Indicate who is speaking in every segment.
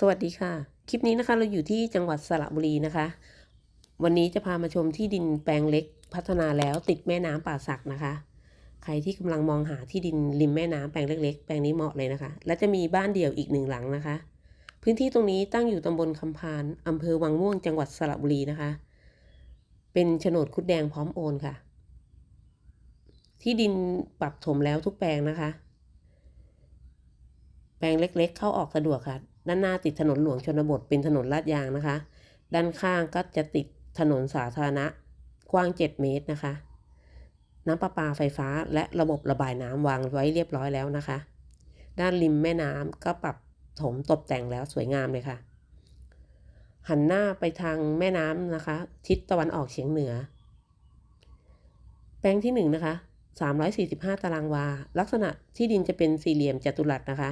Speaker 1: สวัสดีค่ะ คลิปนี้นะคะเราอยู่ที่จังหวัดสระบุรีนะคะ วันนี้จะพามาชมที่ดินแปลงเล็กพัฒนาแล้วติดแม่น้ำป่าสักนะคะ ใครที่กำลังมองหาที่ดินริมแม่น้ำแปลงเล็ก ๆ แปลงนี้เหมาะเลยนะคะ และจะมีบ้านเดี่ยวอีกหนึ่งหลังนะคะ พื้นที่ตรงนี้ตั้งอยู่ตำบลคำพานอำเภอวังม่วงจังหวัดสระบุรีนะคะ เป็นโฉนดคุดแดงพร้อมโอนค่ะ ที่ดินปรับถมแล้วทุกแปลงนะคะ แปลงเล็ก ๆ เข้าออกสะดวกค่ะ ด้านหน้าติดถนนหลวงชนบทเป็นถนนลาดยางนะคะ ด้านข้างก็จะติดถนนสาธารณะกว้าง 7 เมตรนะคะ น้ำประปาไฟฟ้าและระบบระบายน้ำวางไว้เรียบร้อยแล้วนะคะ ด้านริมแม่น้ำก็ปรับถมตกแต่งแล้วสวยงามเลยค่ะ หันหน้าไปทางแม่น้ำนะคะ ทิศตะวันออกเฉียงเหนือ แปลงที่1นงนะคะ345 ตารางวา ลักษณะที่ดินจะเป็นสี่เหลี่ยมจัตุรัสนะคะ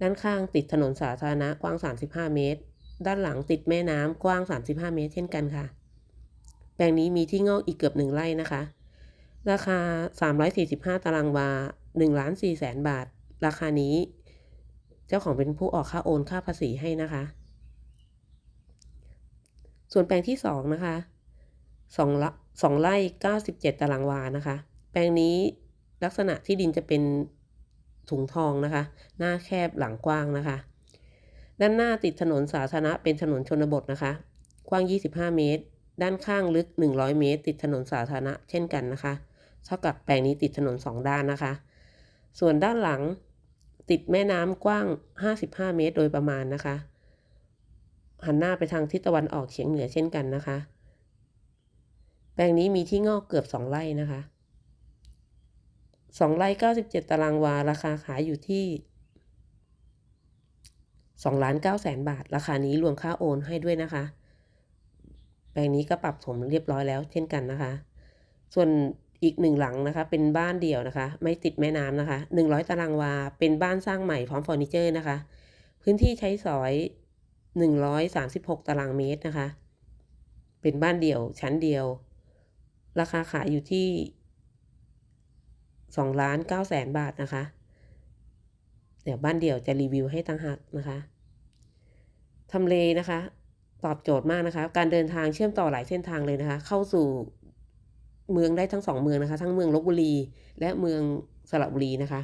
Speaker 1: ด้านข้างติดถนนสาธารณะกว้าง 35 เมตร ด้านหลังติดแม่น้ำกว้าง 35 เมตร เช่นกันค่ะ แปลงนี้มีที่งอกอีกเกือบหนึ่งไร่นะคะ ราคา 345 ตารางวา1ล้าน4แสนบาท ราคานี้ เจ้าของเป็นผู้ออกค่าโอนค่าภาษีให้นะคะ ส่วนแปลงที่สองนะคะสองละสองไร่ 97 ตารางวานะคะ แปลงนี้ลักษณะที่ดินจะเป็น ถุงทองนะคะ หน้าแคบหลังกว้างนะคะ ด้านหน้าติดถนนสาธารณะเป็นถนนชนบทนะคะ กว้าง 25 เมตร ด้านข้างลึก 100 เมตร ติดถนนสาธารณะเช่นกันนะคะ เท่ากับแปลงนี้ติดถนน 2 ด้านนะคะ ส่วนด้านหลังติดแม่น้ำกว้าง 55 เมตร โดยประมาณนะคะ หันหน้าไปทางทิศตะวันออกเฉียงเหนือเช่นกันนะคะ แปลงนี้มีที่งอกเกือบ 2 ไร่นะคะ สองไร่เก้าสิบเจ็ดตารางวา ราคาขายอยู่ที่สองล้านเก้าแสนบาท ราคานี้รวมค่าโอนให้ด้วยนะคะ แปลงนี้ก็ปรับถมเรียบร้อยแล้ว เช่นกันนะคะ ส่วนอีกหนึ่งหลังนะคะ เป็นบ้านเดี่ยวนะคะ ไม่ติดแม่น้ำนะคะหนึ่งร้อยตารางวา เป็นบ้านสร้างใหม่พร้อมเฟอร์นิเจอร์นะคะ พื้นที่ใช้สอยหนึ่งร้อยสามสิบหกตารางเมตรนะคะ เป็นบ้านเดี่ยวชั้นเดียว ราคาขายอยู่ที่ สองล้านเก้าแสนบาทนะคะ เดี๋ยวบ้านเดี่ยวจะรีวิวให้ตังหักนะคะทำเลนะคะ ตอบโจทย์มากนะคะ การเดินทางเชื่อมต่อหลายเส้นทางเลยนะคะ เข้าสู่เมืองได้ทั้งสองเมืองนะคะ ทั้งเมืองลบบุรี และเมืองสระบุรีนะคะ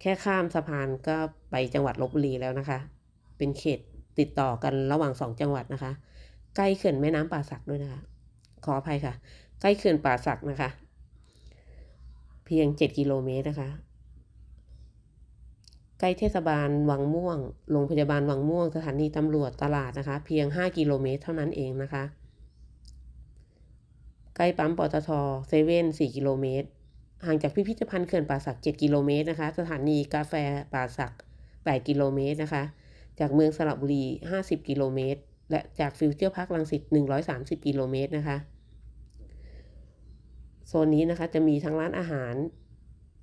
Speaker 1: แค่ข้ามสะพานก็ไปจังหวัดลบบุรีแล้วนะคะ เป็นเขตติดต่อกันระหว่างสองจังหวัดนะคะ ใกล้เขื่อนแม่น้ำป่าสักด้วยนะคะ ขออภัยค่ะ ใกล้เขื่อนป่าสักนะคะ เพียง 7 กิโลเมตรนะคะ ใกล้เทศบาลวังม่วง โรงพยาบาลวังม่วง สถานีตำรวจตลาดนะคะ เพียง 5 กิโลเมตรเท่านั้นเองนะคะ ใกล้ปั๊มปตทเซเว่น4กิโลเมตร ห่างจากพิพิธภัณฑ์เขื่อนป่าสัก 7 กิโลเมตรนะคะ สถานีกาแฟป่าสัก 8 กิโลเมตรนะคะ จากเมืองสระบุรี 50 กิโลเมตร และจากฟิวเจอร์พาร์คลังสิต130 กิโลเมตรนะคะ โซนนี้นะคะจะมีทั้งร้านอาหาร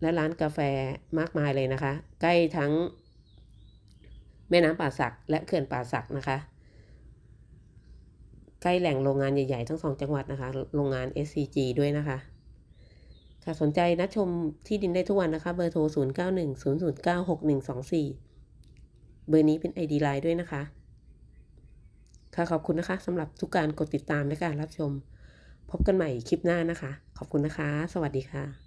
Speaker 1: และร้านกาแฟมากมายเลยนะคะ ใกล้ทั้งแม่น้ำป่าสักและเขื่อนป่าสักนะคะ ใกล้แหล่งโรงงานใหญ่ ๆ ทั้งสองจังหวัดนะคะ โรงงาน SCG ด้วยนะคะค่ะสนใจนัดชมที่ดินได้ทุกวันนะคะ เบอร์โทร 0 9 1 0 0 9 6 1 2 4 เบอร์นี้เป็น ID Line ด้วยนะคะ ค่ะขอบคุณนะคะสำหรับทุกการกดติดตามและการรับชม พบกันใหม่คลิปหน้านะคะ ขอบคุณนะคะ สวัสดีค่ะ